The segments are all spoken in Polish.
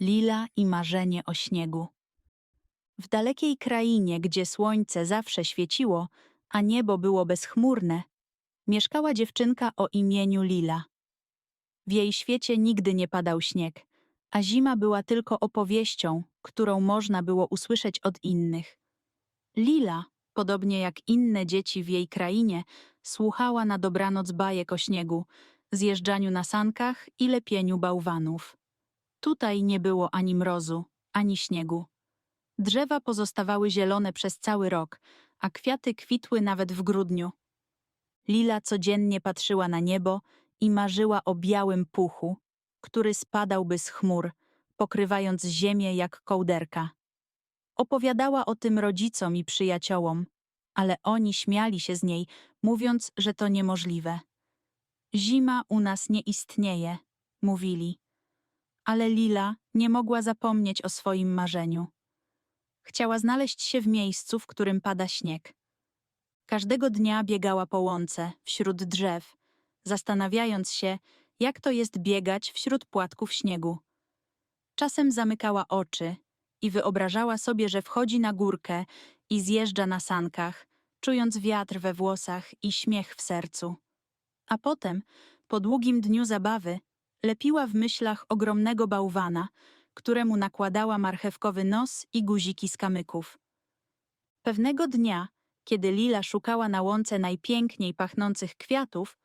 Lila i marzenie o śniegu. W dalekiej krainie, gdzie słońce zawsze świeciło, a niebo było bezchmurne, mieszkała dziewczynka o imieniu Lila. W jej świecie nigdy nie padał śnieg, a zima była tylko opowieścią, którą można było usłyszeć od innych. Lila, podobnie jak inne dzieci w jej krainie, słuchała na dobranoc bajek o śniegu, zjeżdżaniu na sankach i lepieniu bałwanów. Tutaj nie było ani mrozu, ani śniegu. Drzewa pozostawały zielone przez cały rok, a kwiaty kwitły nawet w grudniu. Lila codziennie patrzyła na niebo i marzyła o białym puchu, który spadałby z chmur, pokrywając ziemię jak kołderka. Opowiadała o tym rodzicom i przyjaciołom, ale oni śmiali się z niej, mówiąc, że to niemożliwe. Zima u nas nie istnieje, mówili. Ale Lila nie mogła zapomnieć o swoim marzeniu. Chciała znaleźć się w miejscu, w którym pada śnieg. Każdego dnia biegała po łące, wśród drzew, zastanawiając się, jak to jest biegać wśród płatków śniegu. Czasem zamykała oczy i wyobrażała sobie, że wchodzi na górkę i zjeżdża na sankach, czując wiatr we włosach i śmiech w sercu. A potem, po długim dniu zabawy, lepiła w myślach ogromnego bałwana, któremu nakładała marchewkowy nos i guziki z kamyków. Pewnego dnia, kiedy Lila szukała na łące najpiękniej pachnących kwiatów,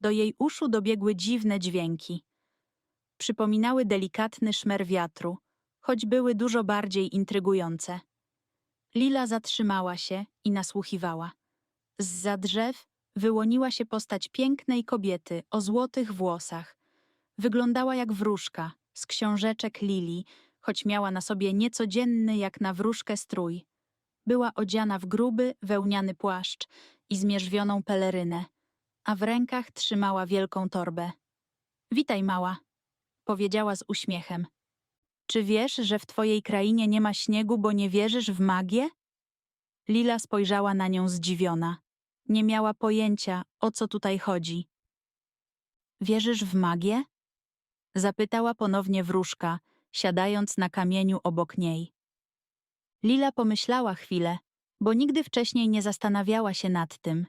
do jej uszu dobiegły dziwne dźwięki. Przypominały delikatny szmer wiatru, choć były dużo bardziej intrygujące. Lila zatrzymała się i nasłuchiwała. Zza drzew wyłoniła się postać pięknej kobiety o złotych włosach. Wyglądała jak wróżka z książeczek Lili, choć miała na sobie niecodzienny jak na wróżkę strój. Była odziana w gruby, wełniany płaszcz i zmierzwioną pelerynę, a w rękach trzymała wielką torbę. Witaj, mała, powiedziała z uśmiechem. Czy wiesz, że w twojej krainie nie ma śniegu, bo nie wierzysz w magię? Lila spojrzała na nią zdziwiona. Nie miała pojęcia, o co tutaj chodzi. Wierzysz w magię? Zapytała ponownie wróżka, siadając na kamieniu obok niej. Lila pomyślała chwilę, bo nigdy wcześniej nie zastanawiała się nad tym.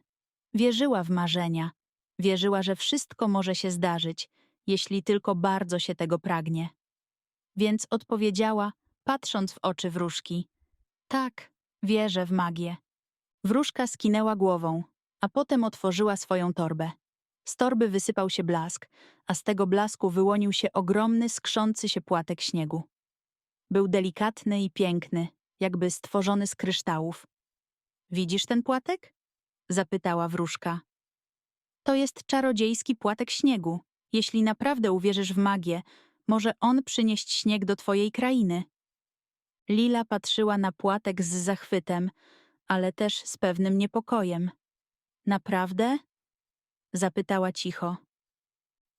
Wierzyła w marzenia. Wierzyła, że wszystko może się zdarzyć, jeśli tylko bardzo się tego pragnie. Więc odpowiedziała, patrząc w oczy wróżki. Tak, wierzę w magię. Wróżka skinęła głową, a potem otworzyła swoją torbę. Z torby wysypał się blask, a z tego blasku wyłonił się ogromny, skrzący się płatek śniegu. Był delikatny i piękny, jakby stworzony z kryształów. Widzisz ten płatek? zapytała wróżka. To jest czarodziejski płatek śniegu. Jeśli naprawdę uwierzysz w magię, może on przynieść śnieg do twojej krainy. Lila patrzyła na płatek z zachwytem, ale też z pewnym niepokojem. Naprawdę? Zapytała cicho.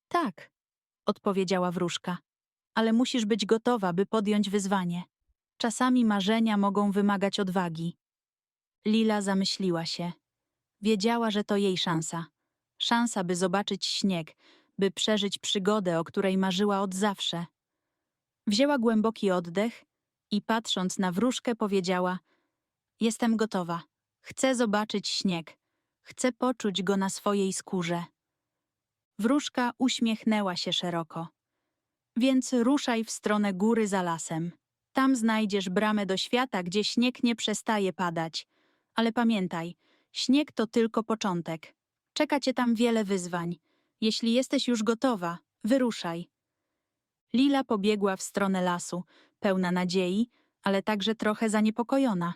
Tak, odpowiedziała wróżka, ale musisz być gotowa, by podjąć wyzwanie. Czasami marzenia mogą wymagać odwagi. Lila zamyśliła się. Wiedziała, że to jej szansa. Szansa, by zobaczyć śnieg, by przeżyć przygodę, o której marzyła od zawsze. Wzięła głęboki oddech i patrząc na wróżkę powiedziała: Jestem gotowa. Chcę zobaczyć śnieg. Chcę poczuć go na swojej skórze. Wróżka uśmiechnęła się szeroko. Więc ruszaj w stronę góry za lasem. Tam znajdziesz bramę do świata, gdzie śnieg nie przestaje padać. Ale pamiętaj, śnieg to tylko początek. Czeka cię tam wiele wyzwań. Jeśli jesteś już gotowa, wyruszaj. Lila pobiegła w stronę lasu, pełna nadziei, ale także trochę zaniepokojona.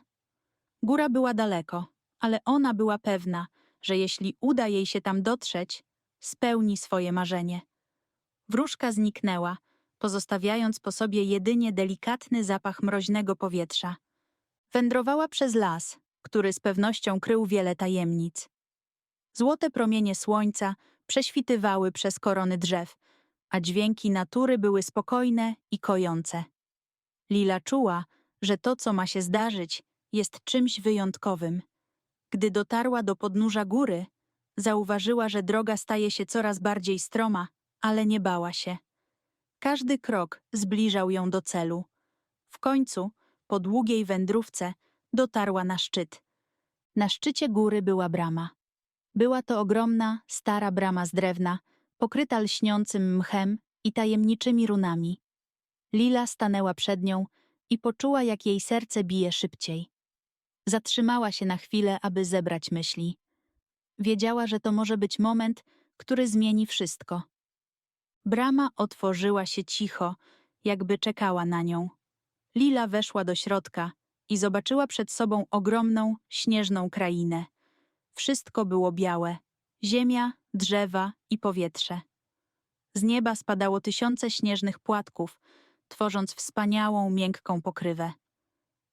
Góra była daleko, ale ona była pewna, że jeśli uda jej się tam dotrzeć, spełni swoje marzenie. Wróżka zniknęła, pozostawiając po sobie jedynie delikatny zapach mroźnego powietrza. Wędrowała przez las, który z pewnością krył wiele tajemnic. Złote promienie słońca prześwitywały przez korony drzew, a dźwięki natury były spokojne i kojące. Lila czuła, że to, co ma się zdarzyć, jest czymś wyjątkowym. Gdy dotarła do podnóża góry, zauważyła, że droga staje się coraz bardziej stroma, ale nie bała się. Każdy krok zbliżał ją do celu. W końcu, po długiej wędrówce, dotarła na szczyt. Na szczycie góry była brama. Była to ogromna, stara brama z drewna, pokryta lśniącym mchem i tajemniczymi runami. Lila stanęła przed nią i poczuła, jak jej serce bije szybciej. Zatrzymała się na chwilę, aby zebrać myśli. Wiedziała, że to może być moment, który zmieni wszystko. Brama otworzyła się cicho, jakby czekała na nią. Lila weszła do środka i zobaczyła przed sobą ogromną, śnieżną krainę. Wszystko było białe ziemia, drzewa i powietrze. Z nieba spadało tysiące śnieżnych płatków, tworząc wspaniałą, miękką pokrywę.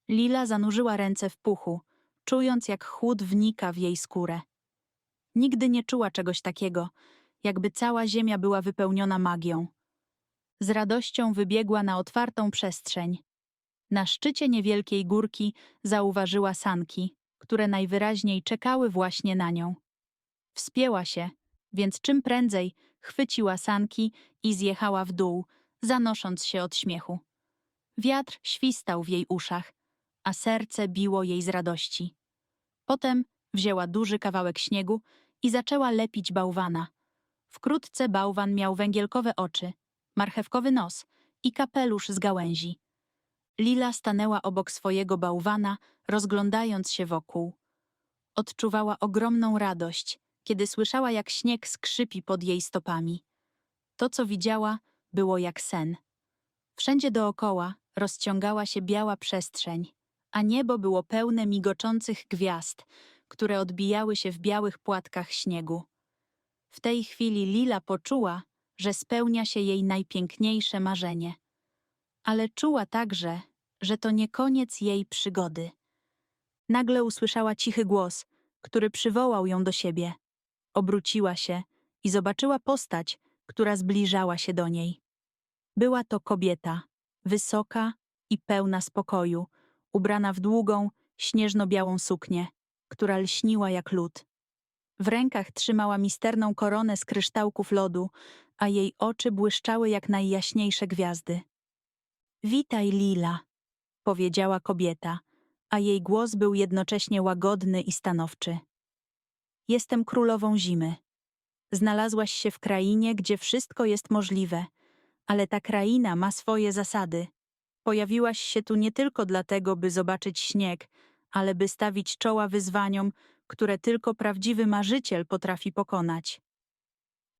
Lila zanurzyła ręce w puchu, czując jak chłód wnika w jej skórę. Nigdy nie czuła czegoś takiego, jakby cała ziemia była wypełniona magią. Z radością wybiegła na otwartą przestrzeń. Na szczycie niewielkiej górki zauważyła sanki, które najwyraźniej czekały właśnie na nią. Wspięła się, więc czym prędzej chwyciła sanki i zjechała w dół, zanosząc się od śmiechu. Wiatr świstał w jej uszach, a serce biło jej z radości. Potem wzięła duży kawałek śniegu i zaczęła lepić bałwana. Wkrótce bałwan miał węgielkowe oczy, marchewkowy nos i kapelusz z gałęzi. Lila stanęła obok swojego bałwana, rozglądając się wokół. Odczuwała ogromną radość, kiedy słyszała, jak śnieg skrzypi pod jej stopami. To, co widziała, było jak sen. Wszędzie dookoła rozciągała się biała przestrzeń, a niebo było pełne migoczących gwiazd, które odbijały się w białych płatkach śniegu. W tej chwili Lila poczuła, że spełnia się jej najpiękniejsze marzenie. Ale czuła także, że to nie koniec jej przygody. Nagle usłyszała cichy głos, który przywołał ją do siebie. Obróciła się i zobaczyła postać, która zbliżała się do niej. Była to kobieta, wysoka i pełna spokoju, ubrana w długą, śnieżno-białą suknię, która lśniła jak lód. W rękach trzymała misterną koronę z kryształków lodu, a jej oczy błyszczały jak najjaśniejsze gwiazdy. Witaj, Lila, powiedziała kobieta, a jej głos był jednocześnie łagodny i stanowczy. Jestem królową zimy. Znalazłaś się w krainie, gdzie wszystko jest możliwe, ale ta kraina ma swoje zasady. Pojawiłaś się tu nie tylko dlatego, by zobaczyć śnieg, ale by stawić czoła wyzwaniom, które tylko prawdziwy marzyciel potrafi pokonać.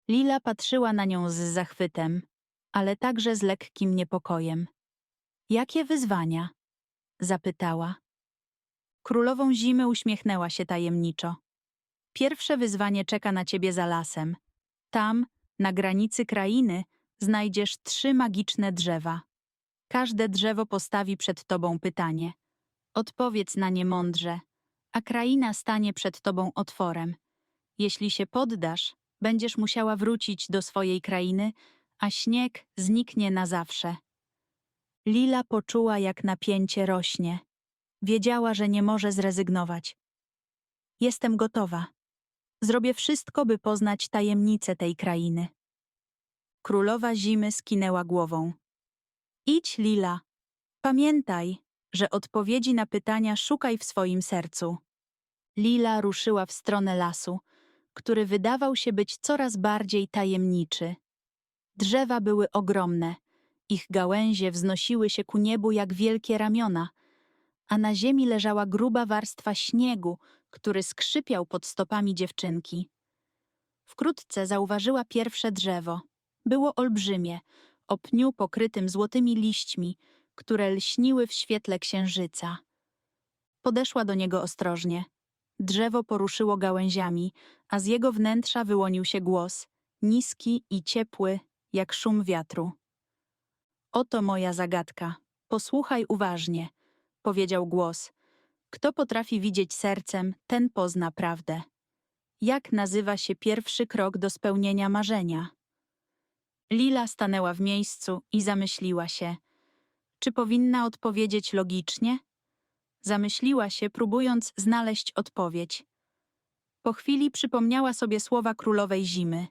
Lila patrzyła na nią z zachwytem, ale także z lekkim niepokojem. Jakie wyzwania? zapytała. Królową zimy uśmiechnęła się tajemniczo. Pierwsze wyzwanie czeka na ciebie za lasem. Tam, na granicy krainy, znajdziesz trzy magiczne drzewa. Każde drzewo postawi przed tobą pytanie. Odpowiedz na nie mądrze, a kraina stanie przed tobą otworem. Jeśli się poddasz, będziesz musiała wrócić do swojej krainy, a śnieg zniknie na zawsze. Lila poczuła, jak napięcie rośnie. Wiedziała, że nie może zrezygnować. Jestem gotowa. Zrobię wszystko, by poznać tajemnicę tej krainy. Królowa zimy skinęła głową. Idź, Lila. Pamiętaj, że odpowiedzi na pytania szukaj w swoim sercu. Lila ruszyła w stronę lasu, który wydawał się być coraz bardziej tajemniczy. Drzewa były ogromne, ich gałęzie wznosiły się ku niebu jak wielkie ramiona, a na ziemi leżała gruba warstwa śniegu, który skrzypiał pod stopami dziewczynki. Wkrótce zauważyła pierwsze drzewo. Było olbrzymie, o pniu pokrytym złotymi liśćmi, które lśniły w świetle księżyca. Podeszła do niego ostrożnie. Drzewo poruszyło gałęziami, a z jego wnętrza wyłonił się głos, niski i ciepły, jak szum wiatru. Oto moja zagadka. Posłuchaj uważnie, powiedział głos. Kto potrafi widzieć sercem, ten pozna prawdę. Jak nazywa się pierwszy krok do spełnienia marzenia? Lila stanęła w miejscu i zamyśliła się. Czy powinna odpowiedzieć logicznie? Zamyśliła się, próbując znaleźć odpowiedź. Po chwili przypomniała sobie słowa królowej zimy.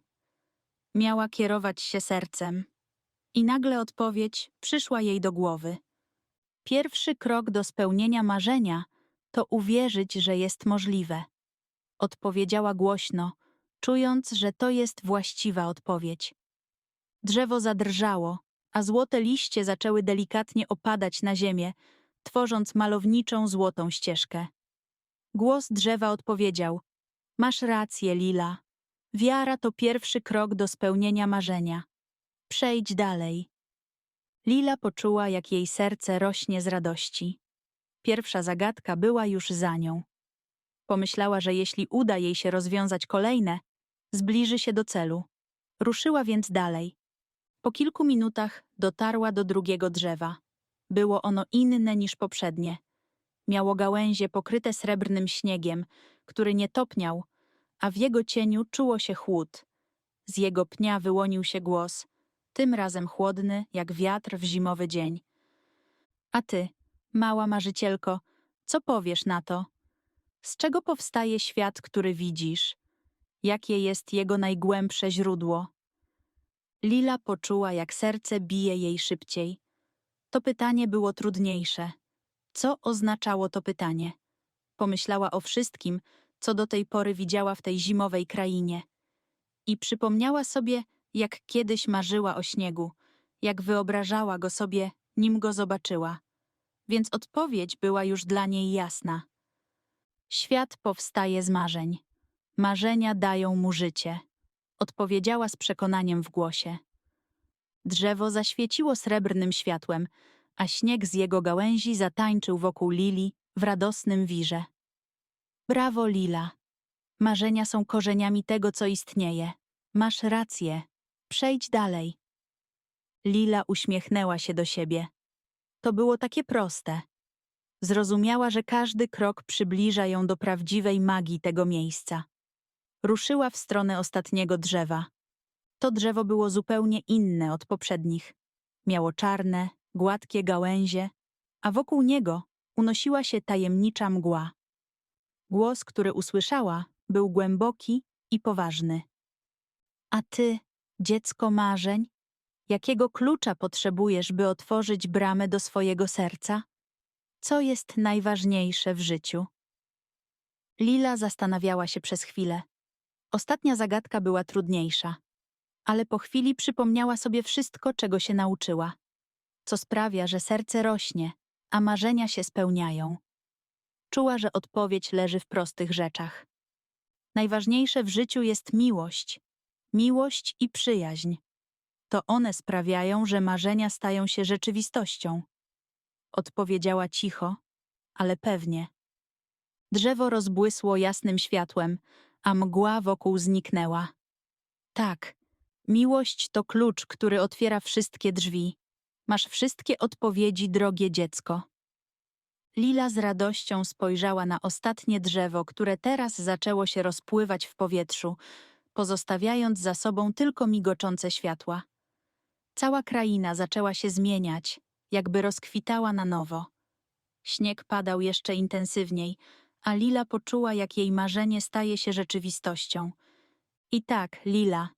Miała kierować się sercem. I nagle odpowiedź przyszła jej do głowy. Pierwszy krok do spełnienia marzenia to uwierzyć, że jest możliwe. Odpowiedziała głośno, czując, że to jest właściwa odpowiedź. Drzewo zadrżało, a złote liście zaczęły delikatnie opadać na ziemię, tworząc malowniczą złotą ścieżkę. Głos drzewa odpowiedział: Masz rację, Lila. Wiara to pierwszy krok do spełnienia marzenia. Przejdź dalej. Lila poczuła, jak jej serce rośnie z radości. Pierwsza zagadka była już za nią. Pomyślała, że jeśli uda jej się rozwiązać kolejne, zbliży się do celu. Ruszyła więc dalej. Po kilku minutach dotarła do drugiego drzewa. Było ono inne niż poprzednie. Miało gałęzie pokryte srebrnym śniegiem, który nie topniał, a w jego cieniu czuło się chłód. Z jego pnia wyłonił się głos, tym razem chłodny, jak wiatr w zimowy dzień. A ty, mała marzycielko, co powiesz na to? Z czego powstaje świat, który widzisz? Jakie jest jego najgłębsze źródło? Lila poczuła, jak serce bije jej szybciej. To pytanie było trudniejsze. Co oznaczało to pytanie? Pomyślała o wszystkim, co do tej pory widziała w tej zimowej krainie. I przypomniała sobie, jak kiedyś marzyła o śniegu, jak wyobrażała go sobie, nim go zobaczyła. Więc odpowiedź była już dla niej jasna. Świat powstaje z marzeń. Marzenia dają mu życie. Odpowiedziała z przekonaniem w głosie. Drzewo zaświeciło srebrnym światłem, a śnieg z jego gałęzi zatańczył wokół Lili w radosnym wirze. Brawo, Lila. Marzenia są korzeniami tego, co istnieje. Masz rację. Przejdź dalej. Lila uśmiechnęła się do siebie. To było takie proste. Zrozumiała, że każdy krok przybliża ją do prawdziwej magii tego miejsca. Ruszyła w stronę ostatniego drzewa. To drzewo było zupełnie inne od poprzednich. Miało czarne, gładkie gałęzie, a wokół niego unosiła się tajemnicza mgła. Głos, który usłyszała, był głęboki i poważny. A ty, dziecko marzeń, jakiego klucza potrzebujesz, by otworzyć bramę do swojego serca? Co jest najważniejsze w życiu? Lila zastanawiała się przez chwilę. Ostatnia zagadka była trudniejsza, ale po chwili przypomniała sobie wszystko, czego się nauczyła, co sprawia, że serce rośnie, a marzenia się spełniają. Czuła, że odpowiedź leży w prostych rzeczach. Najważniejsze w życiu jest miłość, miłość i przyjaźń. To one sprawiają, że marzenia stają się rzeczywistością. Odpowiedziała cicho, ale pewnie. Drzewo rozbłysło jasnym światłem, a mgła wokół zniknęła. Tak, miłość to klucz, który otwiera wszystkie drzwi. Masz wszystkie odpowiedzi, drogie dziecko. Lila z radością spojrzała na ostatnie drzewo, które teraz zaczęło się rozpływać w powietrzu, pozostawiając za sobą tylko migoczące światła. Cała kraina zaczęła się zmieniać, jakby rozkwitała na nowo. Śnieg padał jeszcze intensywniej, a Lila poczuła, jak jej marzenie staje się rzeczywistością. I tak, Lila,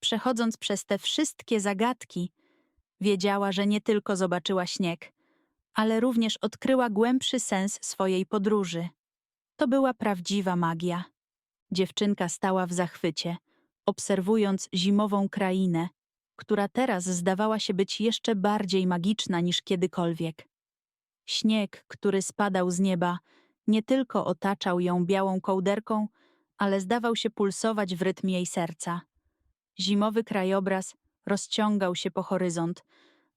przechodząc przez te wszystkie zagadki, wiedziała, że nie tylko zobaczyła śnieg, ale również odkryła głębszy sens swojej podróży. To była prawdziwa magia. Dziewczynka stała w zachwycie, obserwując zimową krainę, która teraz zdawała się być jeszcze bardziej magiczna niż kiedykolwiek. Śnieg, który spadał z nieba, nie tylko otaczał ją białą kołderką, ale zdawał się pulsować w rytm jej serca. Zimowy krajobraz rozciągał się po horyzont,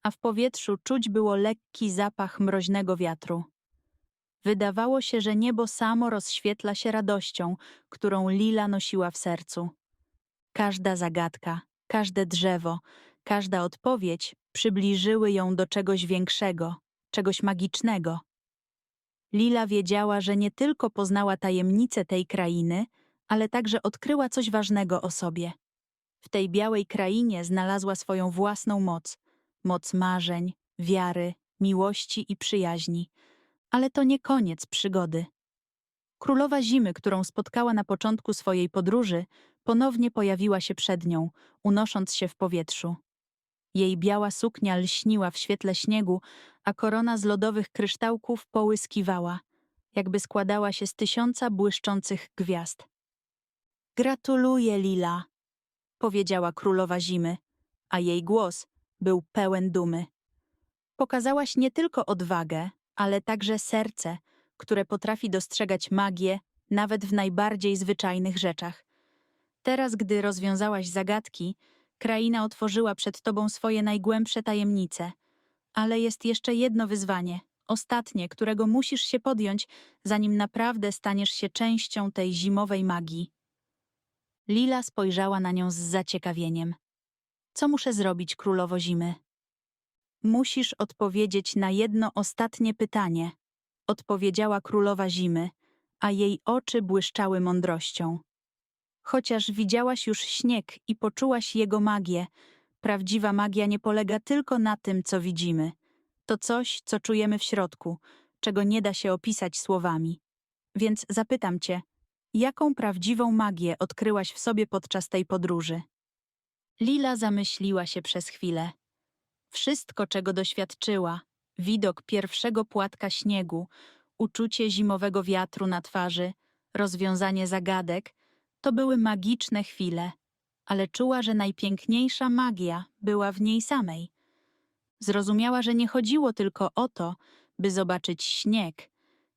a w powietrzu czuć było lekki zapach mroźnego wiatru. Wydawało się, że niebo samo rozświetla się radością, którą Lila nosiła w sercu. Każda zagadka, każde drzewo, każda odpowiedź przybliżyły ją do czegoś większego, czegoś magicznego. Lila wiedziała, że nie tylko poznała tajemnice tej krainy, ale także odkryła coś ważnego o sobie. W tej białej krainie znalazła swoją własną moc moc marzeń, wiary, miłości i przyjaźni. Ale to nie koniec przygody. Królowa zimy, którą spotkała na początku swojej podróży, ponownie pojawiła się przed nią, unosząc się w powietrzu. Jej biała suknia lśniła w świetle śniegu, a korona z lodowych kryształków połyskiwała, jakby składała się z tysiąca błyszczących gwiazd. Gratuluję, Lila, powiedziała królowa zimy, a jej głos był pełen dumy. Pokazałaś nie tylko odwagę, ale także serce, które potrafi dostrzegać magię nawet w najbardziej zwyczajnych rzeczach. Teraz, gdy rozwiązałaś zagadki, kraina otworzyła przed tobą swoje najgłębsze tajemnice. Ale jest jeszcze jedno wyzwanie, ostatnie, którego musisz się podjąć, zanim naprawdę staniesz się częścią tej zimowej magii. Lila spojrzała na nią z zaciekawieniem. Co muszę zrobić, królowo zimy? Musisz odpowiedzieć na jedno ostatnie pytanie, odpowiedziała królowa zimy, a jej oczy błyszczały mądrością. Chociaż widziałaś już śnieg i poczułaś jego magię, prawdziwa magia nie polega tylko na tym, co widzimy. To coś, co czujemy w środku, czego nie da się opisać słowami. Więc zapytam cię, jaką prawdziwą magię odkryłaś w sobie podczas tej podróży? Lila zamyśliła się przez chwilę. Wszystko, czego doświadczyła, widok pierwszego płatka śniegu, uczucie zimowego wiatru na twarzy, rozwiązanie zagadek, to były magiczne chwile, ale czuła, że najpiękniejsza magia była w niej samej. Zrozumiała, że nie chodziło tylko o to, by zobaczyć śnieg,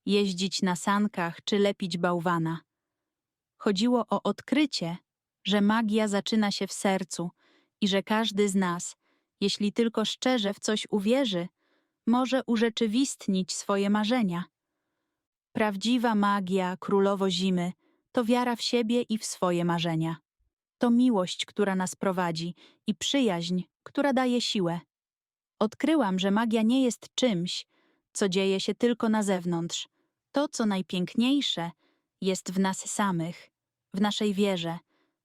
jeździć na sankach czy lepić bałwana. Chodziło o odkrycie, że magia zaczyna się w sercu i że każdy z nas, jeśli tylko szczerze w coś uwierzy, może urzeczywistnić swoje marzenia. Prawdziwa magia, królowo zimy, to wiara w siebie i w swoje marzenia. To miłość, która nas prowadzi i przyjaźń, która daje siłę. Odkryłam, że magia nie jest czymś, co dzieje się tylko na zewnątrz. To, co najpiękniejsze, jest w nas samych, w naszej wierze,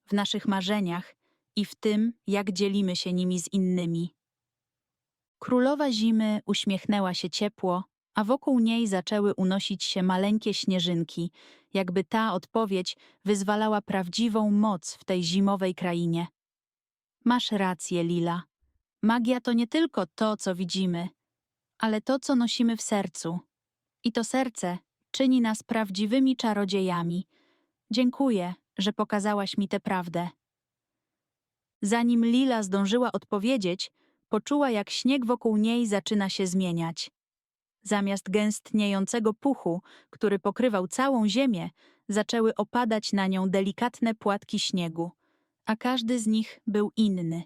w naszych marzeniach i w tym, jak dzielimy się nimi z innymi. Królowa zimy uśmiechnęła się ciepło, a wokół niej zaczęły unosić się maleńkie śnieżynki, jakby ta odpowiedź wyzwalała prawdziwą moc w tej zimowej krainie. Masz rację, Lila. Magia to nie tylko to, co widzimy, ale to, co nosimy w sercu. I to serce czyni nas prawdziwymi czarodziejami. Dziękuję, że pokazałaś mi tę prawdę. Zanim Lila zdążyła odpowiedzieć, poczuła, jak śnieg wokół niej zaczyna się zmieniać. Zamiast gęstniejącego puchu, który pokrywał całą ziemię, zaczęły opadać na nią delikatne płatki śniegu, a każdy z nich był inny.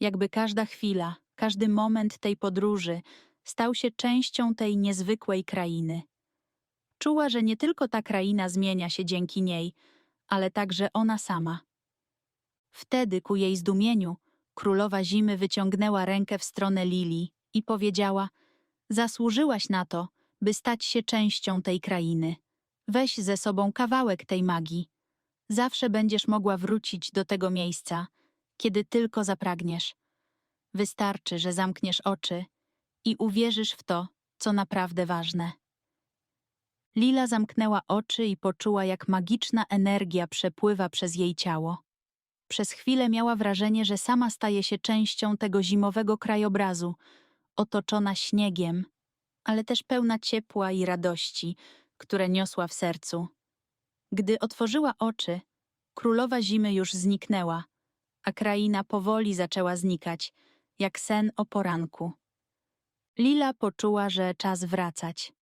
Jakby każda chwila, każdy moment tej podróży stał się częścią tej niezwykłej krainy. Czuła, że nie tylko ta kraina zmienia się dzięki niej, ale także ona sama. Wtedy, ku jej zdumieniu, królowa zimy wyciągnęła rękę w stronę Lili i powiedziała – Zasłużyłaś na to, by stać się częścią tej krainy. Weź ze sobą kawałek tej magii. Zawsze będziesz mogła wrócić do tego miejsca, kiedy tylko zapragniesz. Wystarczy, że zamkniesz oczy i uwierzysz w to, co naprawdę ważne. Lila zamknęła oczy i poczuła, jak magiczna energia przepływa przez jej ciało. Przez chwilę miała wrażenie, że sama staje się częścią tego zimowego krajobrazu, otoczona śniegiem, ale też pełna ciepła i radości, które niosła w sercu. Gdy otworzyła oczy, królowa zimy już zniknęła, a kraina powoli zaczęła znikać, jak sen o poranku. Lila poczuła, że czas wracać.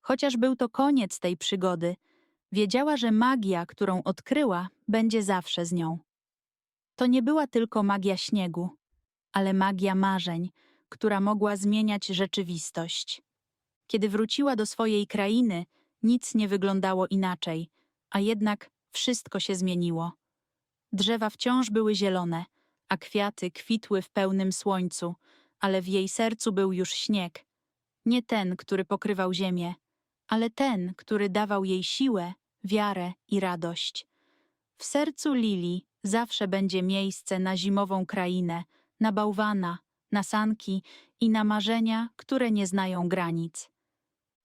Chociaż był to koniec tej przygody, wiedziała, że magia, którą odkryła, będzie zawsze z nią. To nie była tylko magia śniegu, ale magia marzeń, która mogła zmieniać rzeczywistość. Kiedy wróciła do swojej krainy, nic nie wyglądało inaczej, a jednak wszystko się zmieniło. Drzewa wciąż były zielone, a kwiaty kwitły w pełnym słońcu, ale w jej sercu był już śnieg. Nie ten, który pokrywał ziemię, ale ten, który dawał jej siłę, wiarę i radość. W sercu Lili zawsze będzie miejsce na zimową krainę, na bałwana, na sanki i na marzenia, które nie znają granic.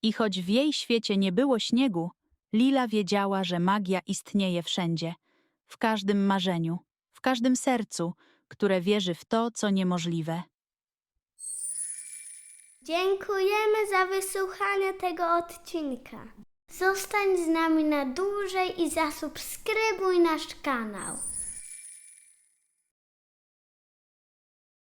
I choć w jej świecie nie było śniegu, Lila wiedziała, że magia istnieje wszędzie, w każdym marzeniu, w każdym sercu, które wierzy w to, co niemożliwe. Dziękujemy za wysłuchanie tego odcinka. Zostań z nami na dłużej i zasubskrybuj nasz kanał.